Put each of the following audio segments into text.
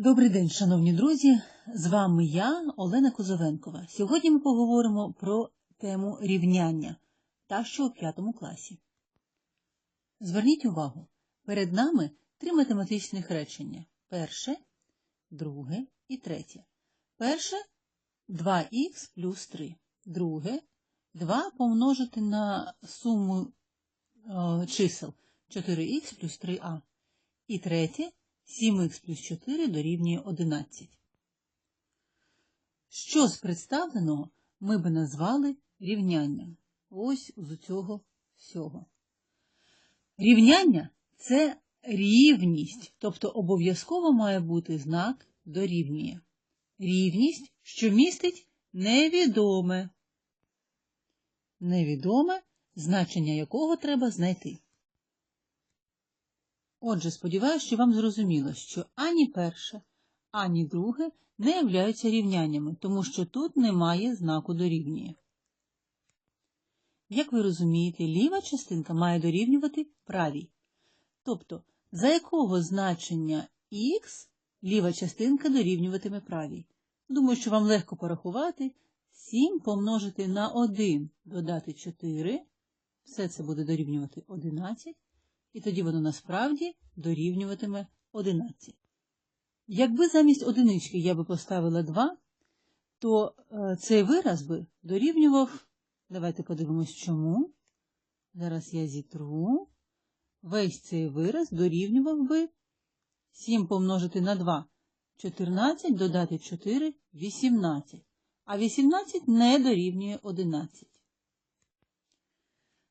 Добрий день, шановні друзі! З вами я, Олена Козовенкова. Сьогодні ми поговоримо про тему рівняння та що у п'ятому класі. Зверніть увагу, перед нами три математичних речення: перше, друге і третє. Перше 2х плюс 3. Друге 2 помножити на суму е, чисел 4х плюс 3а. І третє 7х плюс 4 дорівнює 11. Що з представленого ми би назвали рівнянням? Ось з цього всього. Рівняння це рівність, тобто обов'язково має бути знак дорівнює. Рівність, що містить невідоме. Невідоме, значення якого треба знайти. Отже, сподіваюся, що вам зрозуміло, що ані перше, ані друге не являються рівняннями, тому що тут немає знаку дорівнює. Як ви розумієте, ліва частинка має дорівнювати правій. Тобто, за якого значення х ліва частинка дорівнюватиме правій. Думаю, що вам легко порахувати 7 помножити на 1 додати 4. Все це буде дорівнювати 11 і тоді воно насправді дорівнюватиме 11. Якби замість одинички я би поставила 2, то е, цей вираз би дорівнював, давайте подивимось чому. Зараз я зітру. Весь цей вираз дорівнював би 7 помножити на 2, 14, додати 4, 18. А 18 не дорівнює 11.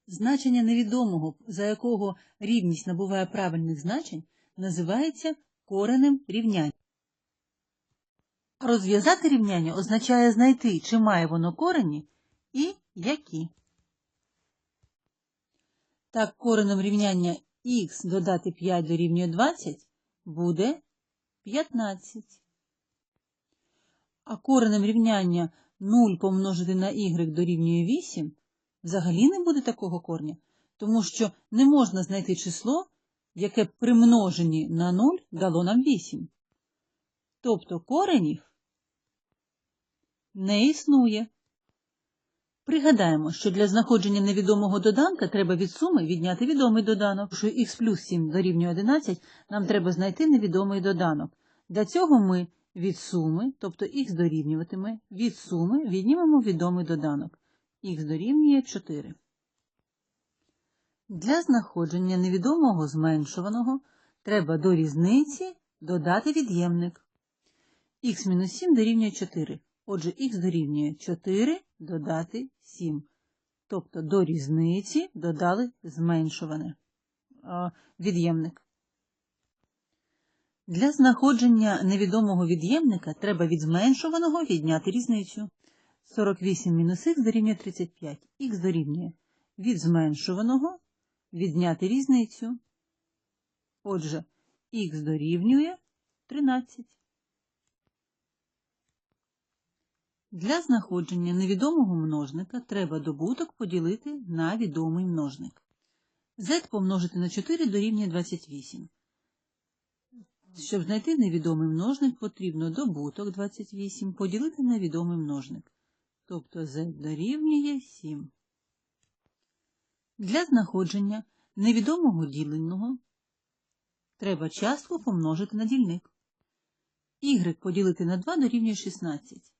Значення невідомого, за якого рівність набуває правильних значень, називається коренем рівняння. Розв'язати рівняння означає знайти, чи має воно корені і які. Так, коренем рівняння х додати 5 дорівнює 20 буде 15. А коренем рівняння 0 помножити на y дорівнює 8 взагалі не буде такого корня, тому що не можна знайти число, яке при множенні на 0 дало нам 8. Тобто коренів не існує. Пригадаємо, що для знаходження невідомого доданка треба від суми відняти відомий доданок. Що х плюс 7 дорівнює 11, нам треба знайти невідомий доданок. Для цього ми від суми, тобто х дорівнюватиме, від суми віднімемо відомий доданок х дорівнює 4. Для знаходження невідомого зменшуваного треба до різниці додати від'ємник. х-7 дорівнює 4. Отже, х дорівнює 4 додати 7. Тобто до різниці додали зменшуване від'ємник. Для знаходження невідомого від'ємника треба від зменшуваного відняти різницю. 48 мінус х дорівнює 35. Х дорівнює від зменшуваного відняти різницю. Отже, х дорівнює 13. Для знаходження невідомого множника треба добуток поділити на відомий множник. z помножити на 4 дорівнює 28. Щоб знайти невідомий множник, потрібно добуток 28 поділити на відомий множник тобто z дорівнює 7. Для знаходження невідомого діленого треба частку помножити на дільник. Y поділити на 2 дорівнює 16.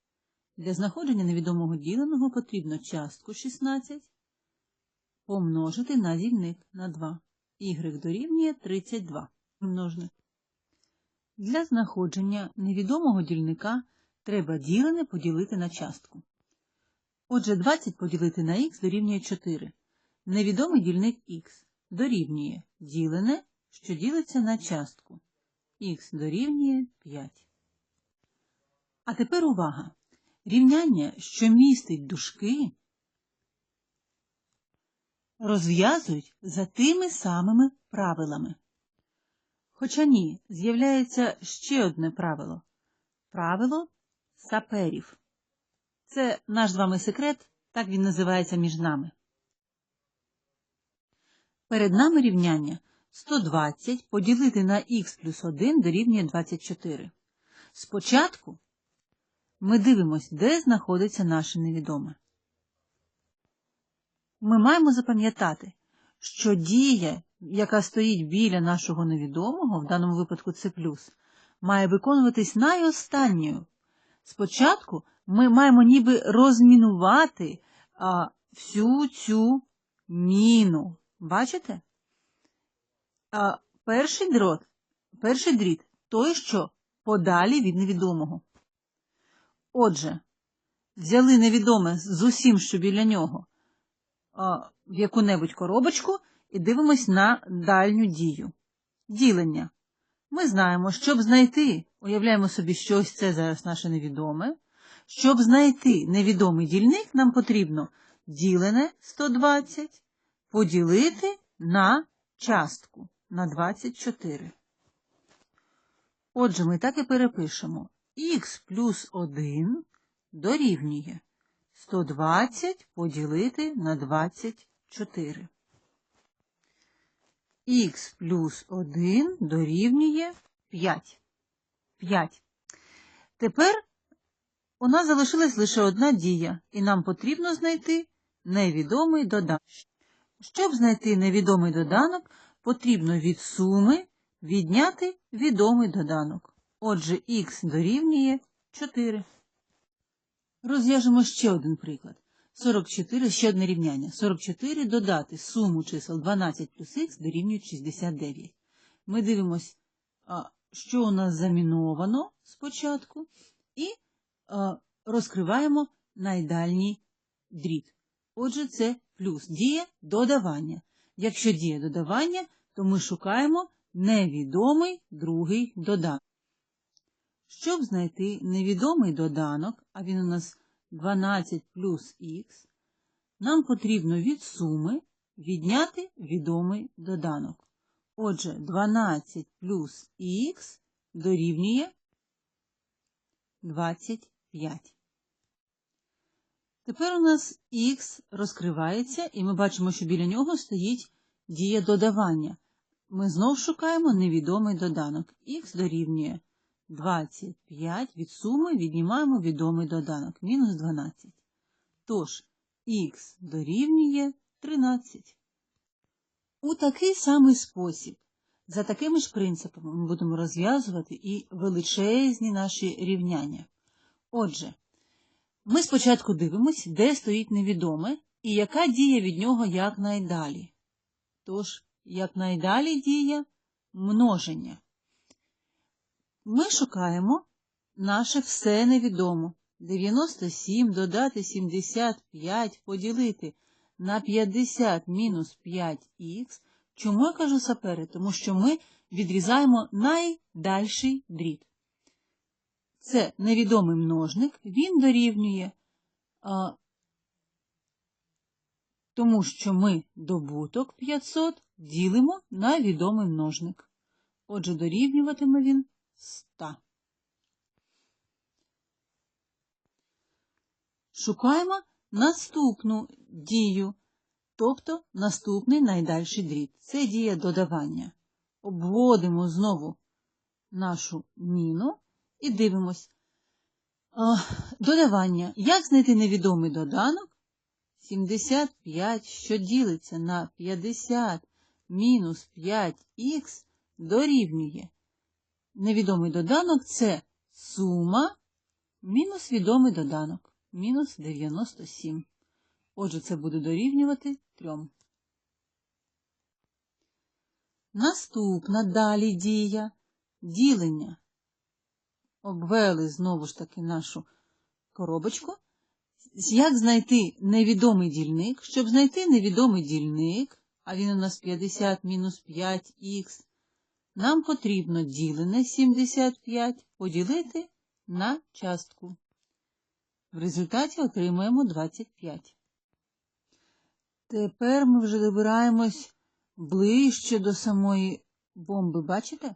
Для знаходження невідомого діленого потрібно частку 16 помножити на дільник на 2. Y дорівнює 32 множник. Для знаходження невідомого дільника треба ділене поділити на частку. Отже, 20 поділити на х дорівнює 4. Невідомий дільник х дорівнює ділене, що ділиться на частку. х дорівнює 5. А тепер увага! Рівняння, що містить дужки, розв'язують за тими самими правилами. Хоча ні, з'являється ще одне правило правило саперів. Це наш з вами секрет, так він називається між нами. Перед нами рівняння 120 поділити на х плюс 1 дорівнює 24. Спочатку ми дивимося, де знаходиться наше невідоме. Ми маємо запам'ятати, що дія, яка стоїть біля нашого невідомого, в даному випадку це плюс, має виконуватись найостанньою. Спочатку ми маємо ніби розмінувати а, всю цю міну. Бачите? А, Перший дрот, перший дріт той, що подалі від невідомого. Отже, взяли невідоме з усім, що біля нього, в яку-небудь коробочку, і дивимось на дальню дію. Ділення. Ми знаємо, щоб знайти, уявляємо собі, що ось це зараз наше невідоме. Щоб знайти невідомий дільник, нам потрібно ділене 120 поділити на частку на 24. Отже, ми так і перепишемо х плюс 1 дорівнює 120 поділити на 24. Х плюс 1 дорівнює 5. 5. Тепер у нас залишилась лише одна дія, і нам потрібно знайти невідомий доданок. Щоб знайти невідомий доданок, потрібно від суми відняти відомий доданок. Отже, х дорівнює 4. Розв'яжемо ще один приклад. 44, ще одне рівняння. 44 додати суму чисел 12 плюс х дорівнює 69. Ми дивимося, що у нас заміновано спочатку, і розкриваємо найдальній дріт. Отже, це плюс дія додавання. Якщо дія додавання, то ми шукаємо невідомий другий доданок. Щоб знайти невідомий доданок, а він у нас 12 плюс х, нам потрібно від суми відняти відомий доданок. Отже, 12 плюс х дорівнює 25. Тепер у нас х розкривається, і ми бачимо, що біля нього стоїть дія додавання. Ми знов шукаємо невідомий доданок. Х дорівнює 25 від суми віднімаємо відомий доданок мінус 12. Тож, х дорівнює 13. У такий самий спосіб, за такими ж принципами, ми будемо розв'язувати і величезні наші рівняння. Отже, ми спочатку дивимося, де стоїть невідоме і яка дія від нього якнайдалі. Тож, якнайдалі дія множення. Ми шукаємо наше все невідомо. 97 додати 75 поділити на 50 мінус 5х. Чому я кажу сапери? Тому що ми відрізаємо найдальший дріт. Це невідомий множник, він дорівнює, а, тому що ми добуток 500 ділимо на відомий множник. Отже, дорівнюватиме він 100. Шукаємо наступну дію, тобто наступний найдальший дріт. Це дія додавання. Обводимо знову нашу міну і дивимось. Додавання. Як знайти невідомий доданок? 75, що ділиться на 50 мінус 5х дорівнює. Невідомий доданок це сума мінус відомий доданок мінус 97. Отже, це буде дорівнювати 3. Наступна далі дія ділення. Обвели знову ж таки нашу коробочку. Як знайти невідомий дільник? Щоб знайти невідомий дільник, а він у нас 50 мінус 5х, нам потрібно ділене 75 поділити на частку. В результаті отримаємо 25. Тепер ми вже добираємось ближче до самої бомби, бачите?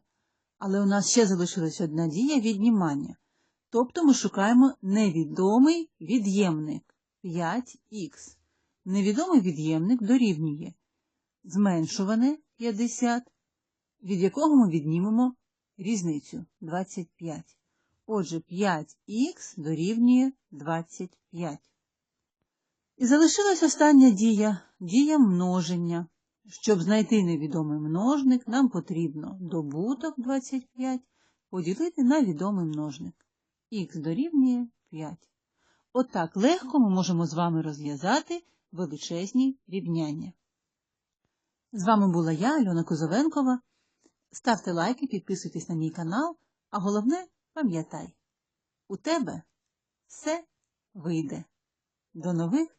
Але у нас ще залишилась одна дія віднімання. Тобто ми шукаємо невідомий від'ємник 5х. Невідомий від'ємник дорівнює зменшуване 50, від якого ми віднімемо різницю 25. Отже, 5х дорівнює 25. І залишилась остання дія дія множення. Щоб знайти невідомий множник, нам потрібно добуток 25 поділити на відомий множник. Х дорівнює 5. Отак легко ми можемо з вами розв'язати величезні рівняння. З вами була я, Альона Козовенкова. Ставте лайки, підписуйтесь на мій канал, а головне пам'ятай, у тебе все вийде. До нових